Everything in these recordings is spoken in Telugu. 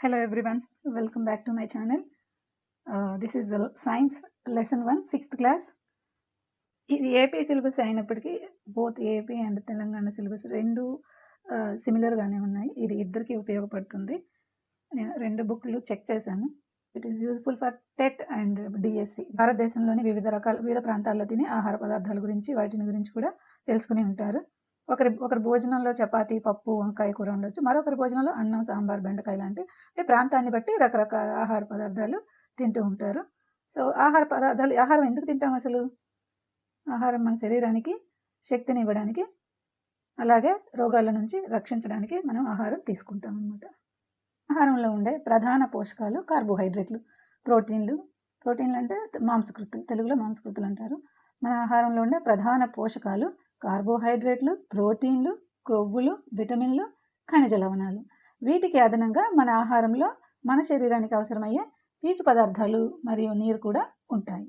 Hello everyone, welcome back to my channel. Uh, this is the science lesson 1, 6th class. ఇది ఏపీ సిలబస్ అయినప్పటికీ both AP and Telangana syllabus రెండు uh, సిమిలర్గానే ఉన్నాయి. ఇది ఇద్దరికి ఉపయోగపడుతుంది. నేను రెండు బుక్లు చెక్ చేశాను. It is useful for TET and DSC భారతదేశంలోని వివిధ రకాల వివిధ ప్రాంతాల్లో తినే ఆహార పదార్థాల గురించి వాటిని గురించి కూడా తెలుసుకుని ఉంటారు. ఒకరి ఒకరి భోజనంలో చపాతి పప్పు వంకాయ కూర ఉండొచ్చు. మరొకరి భోజనంలో అన్నం సాంబార్ బెండకాయ లాంటి అంటే ప్రాంతాన్ని బట్టి రకరకాల ఆహార పదార్థాలు తింటూ ఉంటారు. సో ఆహార పదార్థాలు ఆహారం ఎందుకు తింటాం అసలు? ఆహారం మన శరీరానికి శక్తిని ఇవ్వడానికి అలాగే రోగాల నుంచి రక్షించడానికి మనం ఆహారం తీసుకుంటాం అన్నమాట. ఆహారంలో ఉండే ప్రధాన పోషకాలు కార్బోహైడ్రేట్లు ప్రోటీన్లు. ప్రోటీన్లు అంటే మాంసకృతులు తెలుగులో మాంసకృతులు అంటారు. మన ఆహారంలో ఉండే ప్రధాన పోషకాలు కార్బోహైడ్రేట్లు ప్రోటీన్లు క్రొవ్వులు విటమిన్లు ఖనిజ లవణాలు. వీటికి అదనంగా మన ఆహారంలో మన శరీరానికి అవసరమయ్యే పీచు పదార్థాలు మరియు నీరు కూడా ఉంటాయి.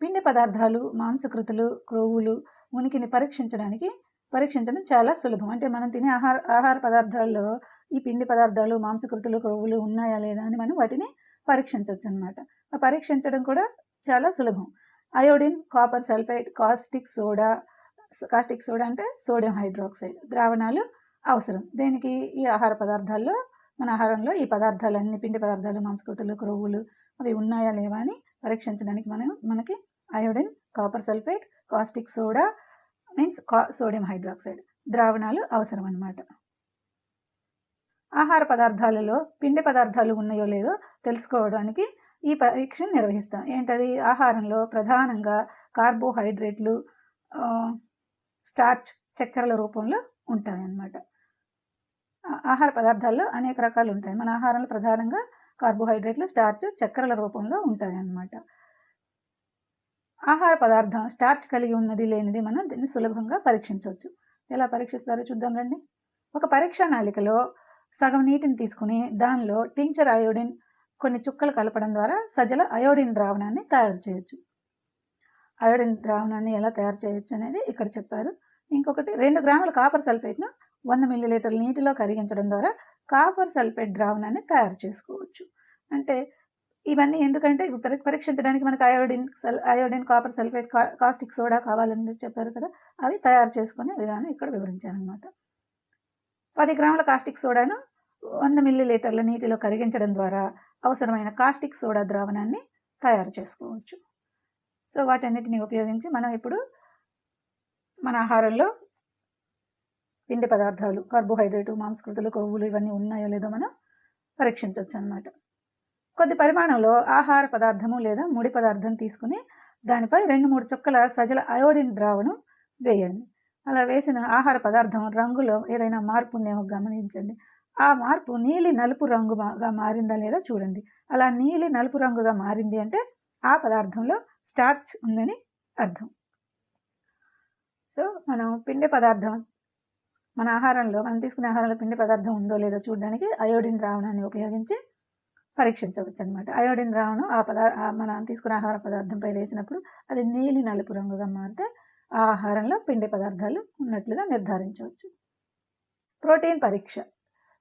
పిండి పదార్థాలు మాంసకృతులు క్రొవ్వులు ఉనికిని పరీక్షించడానికి పరీక్షించడం చాలా సులభం. అంటే మనం తినే ఆహార ఆహార పదార్థాల్లో ఈ పిండి పదార్థాలు మాంసకృతులు క్రొవ్వులు ఉన్నాయా లేదా అని మనం వాటిని పరీక్షించవచ్చు అనమాట పరీక్షించడం కూడా చాలా సులభం. Iodine copper sulphite caustic soda caustic soda అంటే సోడియం హైడ్రాక్సైడ్ ద్రావణాలు అవసరం. దేనికి ఈ ఆహార పదార్థాల్లో మన ఆహారంలో ఈ పదార్థాలన్నీ పిండి పదార్థాలు మాంసకృతులు క్రొవ్వులు అవి ఉన్నాయా లేవా అని పరీక్షించడానికి మనం మనకి iodine copper sulphate caustic soda means కా సోడియం హైడ్రాక్సైడ్ ద్రావణాలు అవసరం అన్నమాట. ఆహార పదార్థాలలో పిండి పదార్థాలు ఉన్నాయో లేదో తెలుసుకోవడానికి ఈ పరీక్షను నిర్వహిస్తాం. ఏంటది? ఆహారంలో ప్రధానంగా కార్బోహైడ్రేట్లు స్టార్చ్ చక్కెరల రూపంలో ఉంటాయన్నమాట. ఆహార పదార్థాల్లో అనేక రకాలు ఉంటాయి. మన ఆహారంలో ప్రధానంగా కార్బోహైడ్రేట్లు స్టార్చ్ చక్కెరల రూపంలో ఉంటాయన్నమాట. ఆహార పదార్థం స్టార్చ్ కలిగి ఉన్నది లేనిది మనం దీన్ని సులభంగా పరీక్షించవచ్చు. ఎలా పరీక్షిస్తారో చూద్దాం రండి. ఒక పరీక్షా నాళికలో సగం నీటిని తీసుకుని దానిలో టించర్ అయోడిన్ కొన్ని చుక్కలు కలపడం ద్వారా సజల అయోడిన్ ద్రావణాన్ని తయారు చేయొచ్చు. అయోడిన్ ద్రావణాన్ని ఎలా తయారు చేయొచ్చు అనేది ఇక్కడ చెప్పారు. ఇంకొకటి రెండు గ్రాముల కాపర్ సల్ఫేట్ను వంద మిల్లీలీటర్ నీటిలో కరిగించడం ద్వారా కాపర్ సల్ఫేట్ ద్రావణాన్ని తయారు చేసుకోవచ్చు. అంటే ఇవన్నీ ఎందుకంటే పరీక్షించడానికి మనకు అయోడిన్ సల్ iodine copper sulphate caustic soda కావాలని చెప్పారు కదా అవి తయారు చేసుకునే విధానం ఇక్కడ వివరించారనమాట పది గ్రాముల కాస్టిక్ సోడాను వంద మిల్లీలీటర్ల నీటిలో కరిగించడం ద్వారా అవసరమైన కాస్టిక్ సోడా ద్రావణాన్ని తయారు చేసుకోవచ్చు. సో వాటన్నిటిని ఉపయోగించి మనం ఇప్పుడు మన ఆహారంలో పిండి పదార్థాలు కార్బోహైడ్రేట్ మాంసకృతులు కొవ్వులు ఇవన్నీ ఉన్నాయో లేదో మనం పరీక్షించవచ్చు అనమాట కొద్ది పరిమాణంలో ఆహార పదార్థము లేదా ముడి పదార్థం తీసుకుని దానిపై రెండు మూడు చుక్కల సజల అయోడిన్ ద్రావణం వేయండి. అలా వేసిన ఆహార పదార్థం రంగులో ఏదైనా మార్పు ఉందేమో గమనించండి. ఆ మార్పు నీలి నలుపు రంగుగా మారిందా లేదా చూడండి. అలా నీలి నలుపు రంగుగా మారింది అంటే ఆ పదార్థంలో స్టార్చ్ ఉందని అర్థం. సో మనం పిండి పదార్థం మన ఆహారంలో మనం తీసుకునే ఆహారంలో పిండి పదార్థం ఉందో లేదో చూడడానికి అయోడిన్ ద్రావణాన్ని ఉపయోగించి పరీక్షించవచ్చు అనమాట అయోడిన్ ద్రావణం ఆ పదా మనం తీసుకునే ఆహార పదార్థంపై వేసినప్పుడు అది నీలి నలుపు రంగుగా మారితే ఆ ఆహారంలో పిండి పదార్థాలు ఉన్నట్లుగా నిర్ధారించవచ్చు. ప్రోటీన్ పరీక్ష.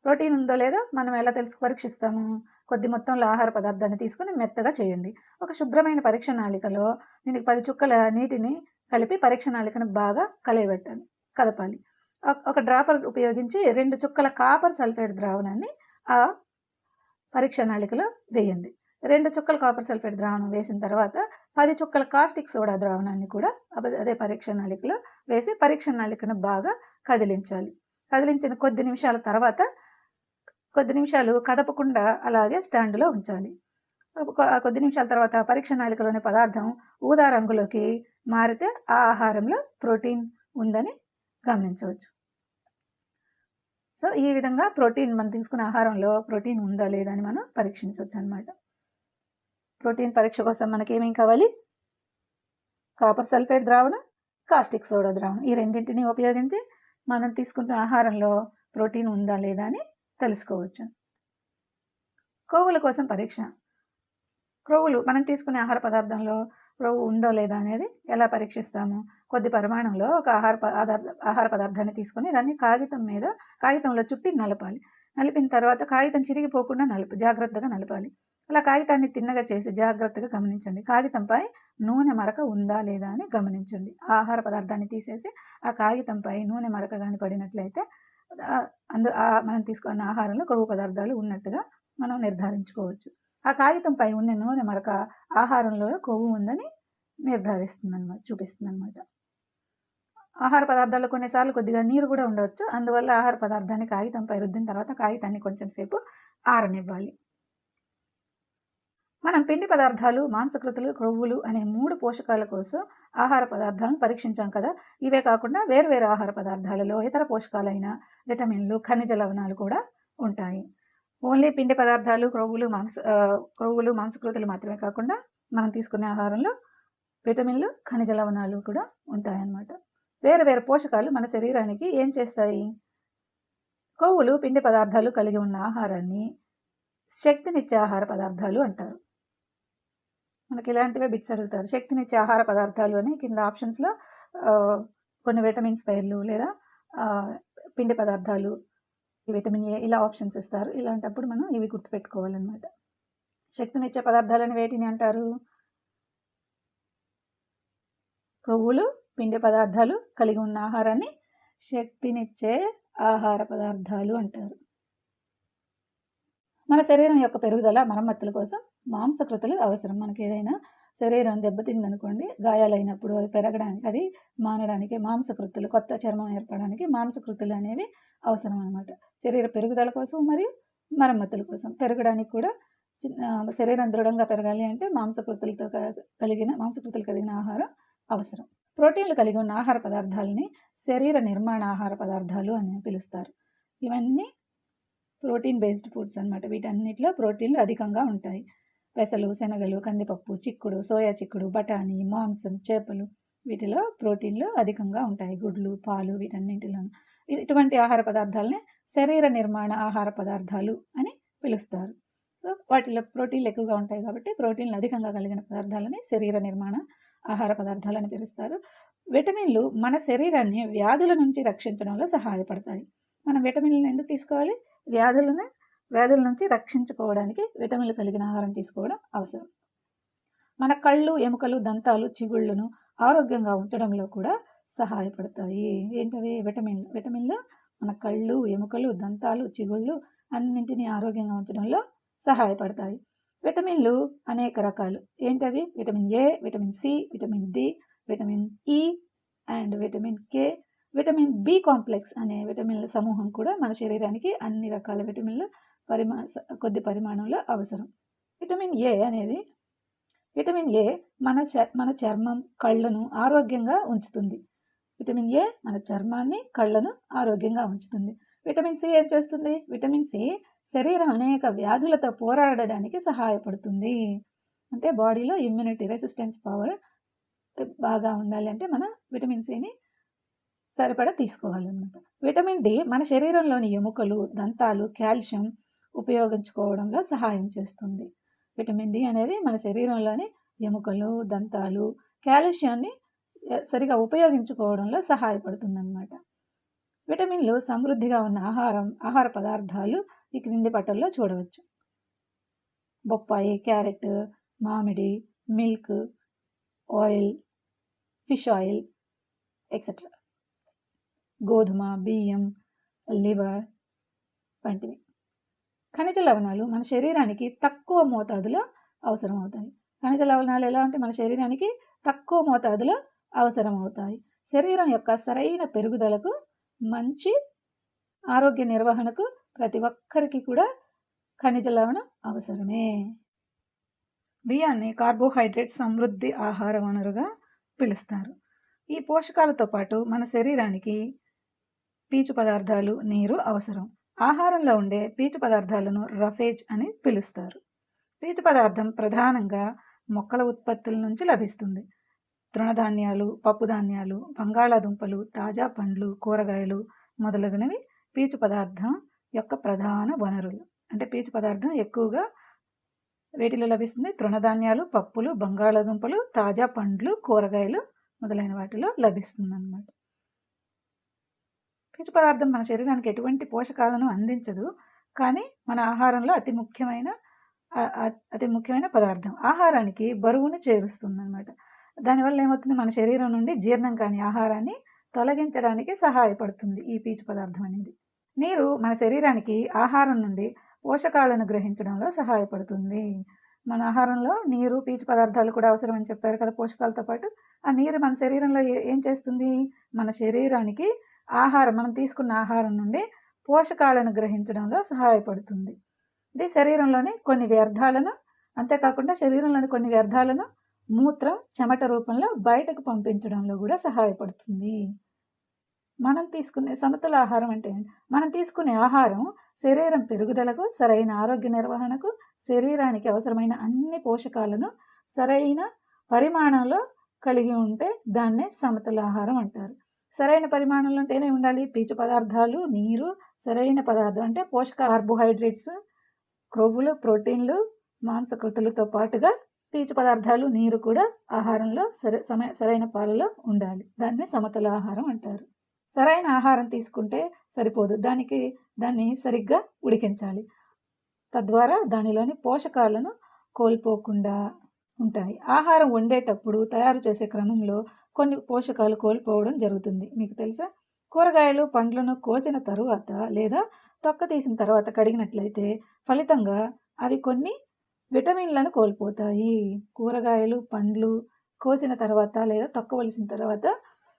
ప్రోటీన్ ఉందో లేదో మనం ఎలా తెలుసు పరీక్షిస్తాము? కొద్ది మొత్తంలో ఆహార పదార్థాన్ని తీసుకుని మెత్తగా చేయండి. ఒక శుభ్రమైన పరీక్ష నాళికలో దీనికి పది చుక్కల నీటిని కలిపి పరీక్ష నాళికను బాగా కలయబెట్టాలి కదపాలి. ఒక డ్రాపర్ ఉపయోగించి రెండు చుక్కల కాపర్ సల్ఫేట్ ద్రావణాన్ని ఆ పరీక్ష నాళికలో వేయండి. రెండు చుక్కల కాపర్ సల్ఫేట్ ద్రావణం వేసిన తర్వాత పది చుక్కల కాస్టిక్ సోడా ద్రావణాన్ని కూడా అదే పరీక్ష నాళికలో వేసి పరీక్ష నాళికను బాగా కదిలించాలి. కదిలించిన కొద్ది నిమిషాల తర్వాత కొద్ది నిమిషాలు కదపకుండా అలాగే స్టాండ్లో ఉంచాలి. కొద్ది నిమిషాల తర్వాత పరీక్ష నాళికలోని పదార్థం ఊదా రంగులోకి మారితే ఆ ఆహారంలో ప్రోటీన్ ఉందని గమనించవచ్చు. సో ఈ విధంగా ప్రోటీన్ మనం తీసుకునే ఆహారంలో ప్రోటీన్ ఉందా లేదా అని మనం పరీక్షించవచ్చు అనమాట ప్రోటీన్ పరీక్ష కోసం మనకి ఏమేం కావాలి? కాపర్ సల్ఫేట్ ద్రావణం కాస్టిక్ సోడా ద్రావణం. ఈ రెండింటిని ఉపయోగించి మనం తీసుకుంటున్న ఆహారంలో ప్రోటీన్ ఉందా లేదా అని తెలుసుకోవచ్చు. క్రొవ్వుల కోసం పరీక్ష. క్రొవ్వులు మనం తీసుకునే ఆహార పదార్థంలో క్రొవ్వు ఉందో లేదా అనేది ఎలా పరీక్షిస్తాము? కొద్ది పరిమాణంలో ఒక ఆహార పదార్థ ఆహార పదార్థాన్ని తీసుకొని దాన్ని కాగితం మీద కాగితంలో చుట్టి నలపాలి. నలిపిన తర్వాత కాగితం చిరిగిపోకుండా నలుపు జాగ్రత్తగా నలపాలి. అలా కాగితాన్ని తిన్నగా చేసి జాగ్రత్తగా గమనించండి. కాగితంపై నూనె మరక ఉందా లేదా అని గమనించండి. ఆహార పదార్థాన్ని తీసేసి ఆ కాగితంపై నూనె మరక కానీ పడినట్లయితే అందు మనం తీసుకున్న ఆహారంలో కొవ్వు పదార్థాలు ఉన్నట్టుగా మనం నిర్ధారించుకోవచ్చు. ఆ కాగితంపై ఉన్న నూనె మరొక ఆహారంలో కొవ్వు ఉందని నిర్ధారిస్తుంది అనమాట చూపిస్తుంది అనమాట ఆహార పదార్థాల్లో కొన్నిసార్లు కొద్దిగా నీరు కూడా ఉండవచ్చు. అందువల్ల ఆహార పదార్థాన్ని కాగితంపై రుద్దిన తర్వాత కాగితాన్ని కొంచెం సేపు ఆరనివ్వాలి. మనం పిండి పదార్థాలు మాంసకృతులు క్రొవ్వులు అనే మూడు పోషకాల కోసం ఆహార పదార్థాలను పరీక్షించాం కదా. ఇవే కాకుండా వేర్వేరు ఆహార పదార్థాలలో ఇతర పోషకాలైన విటమిన్లు ఖనిజ లవణాలు కూడా ఉంటాయి. ఓన్లీ పిండి పదార్థాలు క్రొవ్వులు మాంస క్రొవ్వులు మాంసకృతులు మాత్రమే కాకుండా మనం తీసుకునే ఆహారంలో విటమిన్లు ఖనిజ లవణాలు కూడా ఉంటాయన్నమాట. వేరు వేరు పోషకాలు మన శరీరానికి ఏం చేస్తాయి? కొవ్వులు పిండి పదార్థాలు కలిగి ఉన్న ఆహారాన్ని శక్తినిచ్చే ఆహార పదార్థాలు అంటారు. మనకి ఇలాంటివే బిట్స్ అడుగుతారు. శక్తినిచ్చే ఆహార పదార్థాలు అని కింద ఆప్షన్స్లో కొన్ని విటమిన్స్ పేర్లు లేదా పిండి పదార్థాలు విటమిన్ ఏ ఇలా ఆప్షన్స్ ఇస్తారు. ఇలాంటప్పుడు మనం ఇవి గుర్తుపెట్టుకోవాలన్నమాట. శక్తినిచ్చే పదార్థాలని వేటిని అంటారు? కొవ్వులు పిండి పదార్థాలు కలిగి ఉన్న ఆహారాన్ని శక్తినిచ్చే ఆహార పదార్థాలు అంటారు. మన శరీరం యొక్క పెరుగుదల మరమ్మతుల కోసం మాంసకృతులు అవసరం. మనకి ఏదైనా శరీరం దెబ్బతిందనుకోండి గాయాలైనప్పుడు అది పెరగడానికి అది మానడానికి మాంసకృతులు కొత్త చర్మం ఏర్పడడానికి మాంసకృతులు అనేవి అవసరం అనమాట శరీర పెరుగుదల కోసం మరియు మరమ్మతుల కోసం. పెరగడానికి కూడా శరీరం దృఢంగా పెరగాలి అంటే మాంసకృతులతో కలిగిన మాంసకృతులు కలిగిన ఆహారం అవసరం. ప్రోటీన్లు కలిగి ఉన్న ఆహార పదార్థాలని శరీర నిర్మాణ ఆహార పదార్థాలు అని పిలుస్తారు. ఇవన్నీ ప్రోటీన్ బేస్డ్ ఫుడ్స్ అనమాట వీటన్నిటిలో ప్రోటీన్లు అధికంగా ఉంటాయి. పెసలు శనగలు కందిపప్పు చిక్కుడు సోయా చిక్కుడు బఠానీ మాంసం చేపలు వీటిలో ప్రోటీన్లు అధికంగా ఉంటాయి. గుడ్లు పాలు వీటన్నింటిలోనూ. ఇటువంటి ఆహార పదార్థాలని శరీర నిర్మాణ ఆహార పదార్థాలు అని పిలుస్తారు. సో వాటిలో ప్రోటీన్లు ఎక్కువగా ఉంటాయి కాబట్టి ప్రోటీన్లు అధికంగా కలిగిన పదార్థాలని శరీర నిర్మాణ ఆహార పదార్థాలని పిలుస్తారు. విటమిన్లు మన శరీరాన్ని వ్యాధుల నుంచి రక్షించడంలో సహాయపడతాయి. మనం విటమిన్లను ఎందుకు తీసుకోవాలి? వ్యాధులను వ్యాధుల నుంచి రక్షించుకోవడానికి విటమిన్లు కలిగిన ఆహారం తీసుకోవడం అవసరం. మన కళ్ళు ఎముకలు దంతాలు చిగుళ్ళను ఆరోగ్యంగా ఉంచడంలో కూడా సహాయపడతాయి. ఏంటవి? విటమిన్లు. విటమిన్లు మన కళ్ళు ఎముకలు దంతాలు చిగుళ్ళు అన్నింటినీ ఆరోగ్యంగా ఉంచడంలో సహాయపడతాయి. విటమిన్లు అనేక రకాలు. ఏంటవి? Vitamin A vitamin C vitamin D vitamin E and vitamin K. Vitamin B complex అనే విటమిన్ల సమూహం కూడా మన శరీరానికి అన్ని రకాల విటమిన్లు పరిమా కొద్ది పరిమాణంలో అవసరం. విటమిన్ ఏ అనేది విటమిన్ ఏ మన మన చర్మం కళ్ళను ఆరోగ్యంగా ఉంచుతుంది. విటమిన్ ఏ మన చర్మాన్ని కళ్ళను ఆరోగ్యంగా ఉంచుతుంది. విటమిన్ సి ఏం చేస్తుంది? విటమిన్ సి శరీరం అనేక వ్యాధులతో పోరాడడానికి సహాయపడుతుంది. అంటే బాడీలో ఇమ్యూనిటీ రెసిస్టెన్స్ పవర్ బాగా ఉండాలి అంటే మనం విటమిన్ సిని సరిపడా తీసుకోవాలన్నమాట. విటమిన్ డి మన శరీరంలోని ఎముకలు దంతాలు కాల్షియం ఉపయోగించుకోవడంలో సహాయం చేస్తుంది. విటమిన్ డి అనేది మన శరీరంలోని ఎముకలు దంతాలు కాల్షియాన్ని సరిగా ఉపయోగించుకోవడంలో సహాయపడుతుందన్నమాట. విటమిన్లు సమృద్ధిగా ఉన్న ఆహారం ఆహార పదార్థాలు ఈ క్రింది పట్టల్లో చూడవచ్చు. బొప్పాయి క్యారెట్ మామిడి milk oil fish oil etcetera గోధుమ బియ్యం లివర్ వంటివి. ఖనిజ లవణాలు మన శరీరానికి తక్కువ మోతాదులో అవసరం అవుతాయి ఖనిజ లవణాలు ఎలా అంటే మన శరీరానికి తక్కువ మోతాదులో అవసరం అవుతాయి శరీరం యొక్క సరైన పెరుగుదలకు మంచి ఆరోగ్య నిర్వహణకు ప్రతి ఒక్కరికి కూడా ఖనిజ లవణం అవసరమే. బియ్యాన్ని కార్బోహైడ్రేట్ సమృద్ధి ఆహార వనరుగా పిలుస్తారు. ఈ పోషకాలతో పాటు మన శరీరానికి పీచు పదార్థాలు నీరు అవసరం. ఆహారంలో ఉండే పీచు పదార్థాలను రఫేజ్ అని పిలుస్తారు. పీచు పదార్థం ప్రధానంగా మొక్కల ఉత్పత్తుల నుంచి లభిస్తుంది. తృణధాన్యాలు పప్పుధాన్యాలు బంగాళాదుంపలు తాజా పండ్లు కూరగాయలు మొదలగునవి పీచు పదార్థం యొక్క ప్రధాన వనరులు. అంటే పీచు పదార్థం ఎక్కువగా వీటిలో లభిస్తుంది? తృణధాన్యాలు పప్పులు బంగాళాదుంపలు తాజా పండ్లు కూరగాయలు మొదలైన వాటిలో లభిస్తుంది అన్నమాట పీచు పదార్థం మన శరీరానికి ఎటువంటి పోషకాలను అందించదు. కానీ మన ఆహారంలో అతి ముఖ్యమైన అతి ముఖ్యమైన పదార్థం ఆహారానికి బరువును చేరుస్తుంది అనమాట దానివల్ల ఏమవుతుంది? మన శరీరం నుండి జీర్ణం కాని ఆహారాన్ని తొలగించడానికి సహాయపడుతుంది ఈ పీచు పదార్థం అనేది. నీరు మన శరీరానికి ఆహారం నుండి పోషకాలను గ్రహించడంలో సహాయపడుతుంది. మన ఆహారంలో నీరు పీచు పదార్థాలు కూడా అవసరమని చెప్పారు కదా పోషకాలతో పాటు. ఆ నీరు మన శరీరంలో ఏ- ఏం చేస్తుంది? మన శరీరానికి ఆహారం మనం తీసుకున్న ఆహారం నుండి పోషకాలను గ్రహించడంలో సహాయపడుతుంది. ఇది శరీరంలోని కొన్ని వ్యర్థాలను అంతేకాకుండా శరీరంలోని కొన్ని వ్యర్థాలను మూత్రం చెమట రూపంలో బయటకు పంపించడంలో కూడా సహాయపడుతుంది. మనం తీసుకునే సమతుల ఆహారం అంటే మనం తీసుకునే ఆహారం శరీరం పెరుగుదలకు సరైన ఆరోగ్య నిర్వహణకు శరీరానికి అవసరమైన అన్ని పోషకాలను సరైన పరిమాణంలో కలిగి ఉంటే దాన్నే సమతుల ఆహారం అంటారు. సరైన పరిమాణంలో అంటే ఉండాలి. పీచు పదార్థాలు నీరు సరైన పదార్థం అంటే పోషక కార్బోహైడ్రేట్స్ క్రొవ్వులు ప్రోటీన్లు మాంసకృతులతో పాటుగా పీచు పదార్థాలు నీరు కూడా ఆహారంలో సరే సమయ సరైన పాలలో ఉండాలి. దాన్ని సమతుల ఆహారం అంటారు. సరైన ఆహారం తీసుకుంటే సరిపోదు. దానికి దాన్ని సరిగ్గా ఉడికించాలి. తద్వారా దానిలోని పోషకాలను కోల్పోకుండా ఉంటాయి. ఆహారం వండేటప్పుడు తయారు చేసే క్రమంలో కొన్ని పోషకాలు కోల్పోవడం జరుగుతుంది. మీకు తెలుసా? కూరగాయలు పండ్లను కోసిన తరువాత లేదా తొక్క తీసిన తర్వాత కడిగినట్లయితే ఫలితంగా అవి కొన్ని విటమిన్లను కోల్పోతాయి. కూరగాయలు పండ్లు కోసిన తర్వాత లేదా తొక్కవలసిన తర్వాత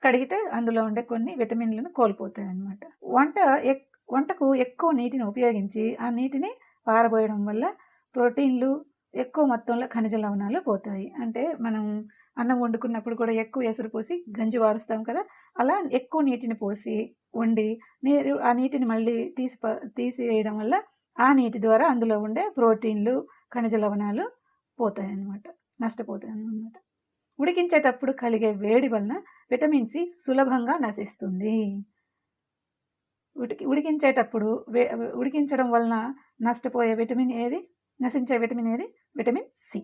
కడిగితే అందులో ఉండే కొన్ని విటమిన్లను కోల్పోతాయి అన్నమాట వంట ఎక్ వంటకు ఎక్కువ నీటిని ఉపయోగించి ఆ నీటిని పారబోయడం వల్ల ప్రోటీన్లు ఎక్కువ మొత్తంలో ఖనిజ లవణాలు పోతాయి. అంటే మనం అన్నం వండుకున్నప్పుడు కూడా ఎక్కువ ఎసురు పోసి గంజి వారుస్తాం కదా అలా ఎక్కువ నీటిని పోసి వండి నీరు ఆ నీటిని మళ్ళీ తీసి తీసివేయడం వల్ల ఆ నీటి ద్వారా అందులో ఉండే ప్రోటీన్లు ఖనిజ లవణాలు పోతాయి అన్నమాట నష్టపోతాయి అన్నమాట ఉడికించేటప్పుడు కలిగే వేడి వలన విటమిన్ సి సులభంగా నశిస్తుంది. ఉడికి ఉడికించేటప్పుడు వే ఉడికించడం వలన నష్టపోయే విటమిన్ ఏది? నశించే విటమిన్ ఏది? Vitamin C.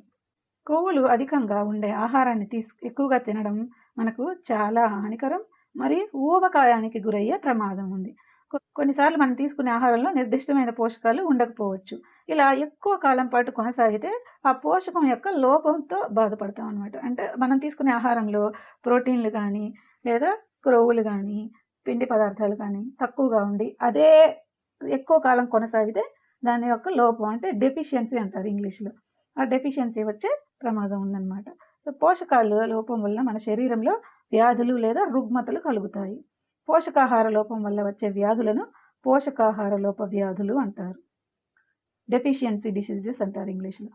కొవ్వులు అధికంగా ఉండే ఆహారాన్ని తీసు ఎక్కువగా తినడం మనకు చాలా హానికరం మరియు ఊబకాయానికి గురయ్యే ప్రమాదం ఉంది. కొన్నిసార్లు మనం తీసుకునే ఆహారంలో నిర్దిష్టమైన పోషకాలు ఉండకపోవచ్చు. ఇలా ఎక్కువ కాలం పాటు కొనసాగితే ఆ పోషకం యొక్క లోపంతో బాధపడతాం అనమాట అంటే మనం తీసుకునే ఆహారంలో ప్రోటీన్లు కానీ లేదా క్రొవ్వులు కానీ పిండి పదార్థాలు కానీ తక్కువగా ఉండి అదే ఎక్కువ కాలం కొనసాగితే దాని యొక్క లోపం అంటే డెఫిషియన్సీ అంటారు ఇంగ్లీష్లో. ఆ డెఫిషియన్సీ వచ్చే ప్రమాదం ఉందన్నమాట. సో పోషకాల లోపం వల్ల మన శరీరంలో వ్యాధులు లేదా రుగ్మతలు కలుగుతాయి. పోషకాహార లోపం వల్ల వచ్చే వ్యాధులను పోషకాహార లోప వ్యాధులు అంటారు. డెఫిషియన్సీ డిసీజెస్ అంటారు ఇంగ్లీష్లో.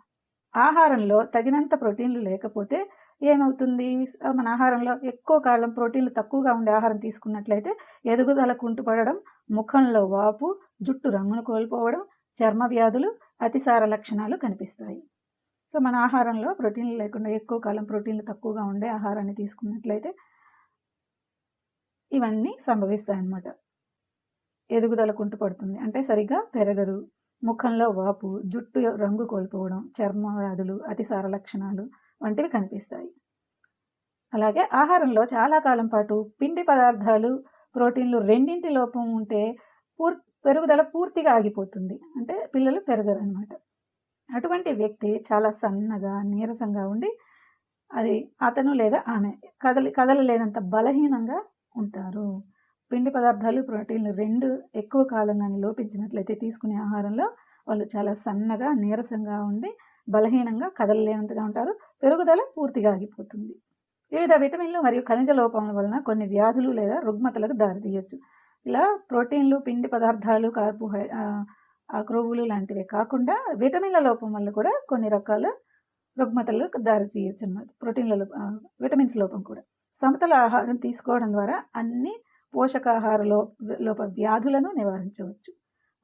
ఆహారంలో తగినంత ప్రోటీన్లు లేకపోతే ఏమవుతుంది? మన ఆహారంలో ఎక్కువ కాలం ప్రోటీన్లు తక్కువగా ఉండే ఆహారం తీసుకున్నట్లయితే ఎదుగుదల కుంటుపడడం ముఖంలో వాపు జుట్టు రంగును కోల్పోవడం చర్మ వ్యాధులు అతిసార లక్షణాలు కనిపిస్తాయి. సో మన ఆహారంలో ప్రోటీన్లు లేకుండా ఎక్కువ కాలం ప్రోటీన్లు తక్కువగా ఉండే ఆహారాన్ని తీసుకున్నట్లయితే ఇవన్నీ సంభవిస్తాయి అన్నమాట ఎదుగుదల కుంటుపడుతుంది. అంటే సరిగ్గా పెరగరు. ముఖంలో వాపు జుట్టు రంగు కోల్పోవడం చర్మ వ్యాధులు అతిసార లక్షణాలు వంటివి కనిపిస్తాయి. అలాగే ఆహారంలో చాలా కాలం పాటు పిండి పదార్థాలు ప్రోటీన్లు రెండింటి లోపం ఉంటే పూర్ పెరుగుదల పూర్తిగా ఆగిపోతుంది. అంటే పిల్లలు పెరగరు అనమాట అటువంటి వ్యక్తి చాలా సన్నగా నీరసంగా ఉండి అది అతను లేదా ఆమె కదలి కదలలేనంత బలహీనంగా ఉంటారు. పిండి పదార్థాలు ప్రోటీన్లు రెండు ఎక్కువ కాలం కానీ లోపించినట్లయితే తీసుకునే ఆహారంలో వాళ్ళు చాలా సన్నగా నీరసంగా ఉండి బలహీనంగా కదలలేనంతగా ఉంటారు. పెరుగుదల పూర్తిగా ఆగిపోతుంది. వివిధ విటమిన్లు మరియు ఖనిజ లోపముల వలన కొన్ని వ్యాధులు లేదా రుగ్మతలకు దారితీయచ్చు. ఇలా ప్రోటీన్లు పిండి పదార్థాలు కార్బోహై ఆ, క్రొవ్వులు లాంటివే కాకుండా విటమిన్ల లోపం వల్ల కూడా కొన్ని రకాల రుగ్మతలకు దారి తీయచ్చు అన్నమాట ప్రోటీన్ల విటమిన్స్ లోపం కూడా. సమతల ఆహారం తీసుకోవడం ద్వారా అన్ని పోషకాహార లో లోప వ్యాధులను నివారించవచ్చు.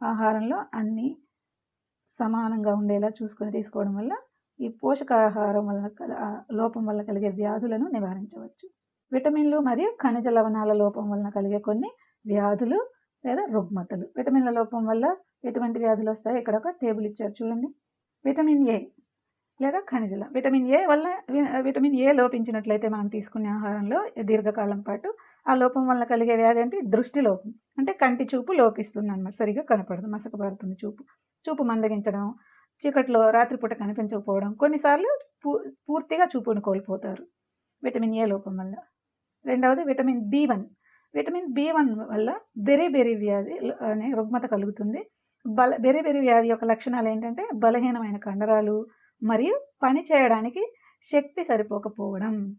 ఆహారంలో అన్ని సమానంగా ఉండేలా చూసుకొని తీసుకోవడం వల్ల ఈ పోషకాహారం వలన కల- లోపం వల్ల కలిగే వ్యాధులను నివారించవచ్చు. విటమిన్లు మరియు ఖనిజ లవణాల లోపం వలన కలిగే కొన్ని వ్యాధులు లేదా రుగ్మతలు. విటమిన్ల లోపం వల్ల ఎటువంటి వ్యాధులు వస్తాయి ఇక్కడ ఒక టేబుల్ ఇచ్చారు చూడండి. విటమిన్ ఏ లేదా ఖనిజల. విటమిన్ ఏ వల్ల విటమిన్ ఏ లోపించినట్లయితే మనం తీసుకునే ఆహారంలో దీర్ఘకాలం పాటు ఆ లోపం వల్ల కలిగే వ్యాధి అంటే దృష్టి లోపం. అంటే కంటి చూపు లోపిస్తుంది అన్నమాట సరిగా కనపడదు. మసకపడుతుంది చూపు. చూపు మందగించడం చీకట్లో రాత్రిపూట కనిపించకపోవడం కొన్నిసార్లు పూ పూర్తిగా చూపును కోల్పోతారు. విటమిన్ ఏ లోపం వల్ల. రెండవది vitamin B one. Vitamin B one వల్ల బెరీ బెరీ వ్యాధి అనే రుగ్మత కలుగుతుంది. బల వేరే వేరే వ్యాధి యొక్క లక్షణాలు ఏంటంటే బలహీనమైన కండరాలు మరియు పని చేయడానికి శక్తి సరిపోకపోవడం.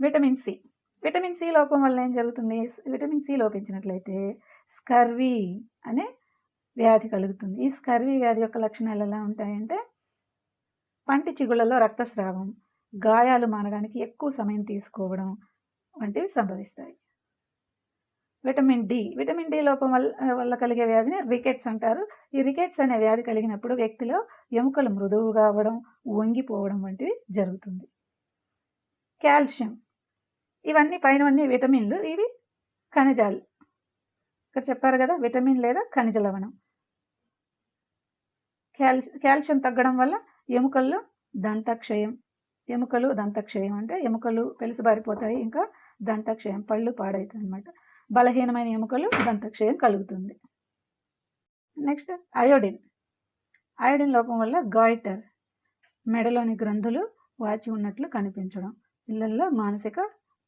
Vitamin C. విటమిన్ సి లోపం వల్ల ఏం జరుగుతుంది? విటమిన్ సి లోపించినట్లయితే స్కర్వీ అనే వ్యాధి కలుగుతుంది. ఈ స్కర్వీ వ్యాధి యొక్క లక్షణాలు ఎలా ఉంటాయంటే పంటి చిగుళ్ళలో రక్తస్రావం గాయాలు మానడానికి ఎక్కువ సమయం తీసుకోవడం వంటివి సంభవిస్తాయి. Vitamin D. విటమిన్ డి లోపం వల్ల వల్ల కలిగే వ్యాధిని రికెట్స్ అంటారు. ఈ రికెట్స్ అనే వ్యాధి కలిగినప్పుడు వ్యక్తిలో ఎముకలు మృదువుగా అవ్వడం వంగిపోవడం వంటివి జరుగుతుంది. కాల్షియం. ఇవన్నీ పైనవన్నీ విటమిన్లు. ఇవి ఖనిజాలు. ఇక్కడ చెప్పారు కదా విటమిన్ లేదా ఖనిజ లవణం. క్యాల్ కాల్షియం తగ్గడం వల్ల ఎముకల్లో దంతక్షయం ఎముకలు దంతక్షయం అంటే ఎముకలు పెలుసుబారిపోతాయి ఇంకా దంతక్షయం పళ్ళు పాడవుతాయి అన్నమాట. బలహీనమైన ఎముకలు దంతక్షయం కలుగుతుంది. నెక్స్ట్ అయోడిన్ అయోడిన్ లోపం వల్ల గాయిటర్ మెడలోని గ్రంథులు వాచి ఉన్నట్లు కనిపించడం పిల్లల్లో మానసిక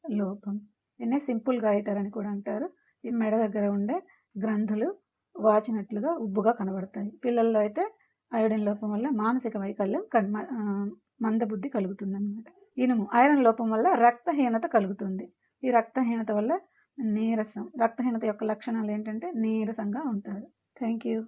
లోపం. దీన్నే సింపుల్ గాయిటర్ అని కూడా అంటారు. ఈ మెడ దగ్గర ఉండే గ్రంథులు వాచినట్లుగా ఉబ్బుగా కనబడతాయి. పిల్లల్లో అయితే అయోడిన్ లోపం వల్ల మానసిక వైకల్యం కన్ మందబుద్ధి కలుగుతుంది అనమాట ఇనుము ఐరన్ లోపం వల్ల రక్తహీనత కలుగుతుంది. ఈ రక్తహీనత వల్ల నీరసం రక్తహీనత యొక్క లక్షణాలు ఏంటంటే నీరసంగా ఉంటారు. Thank you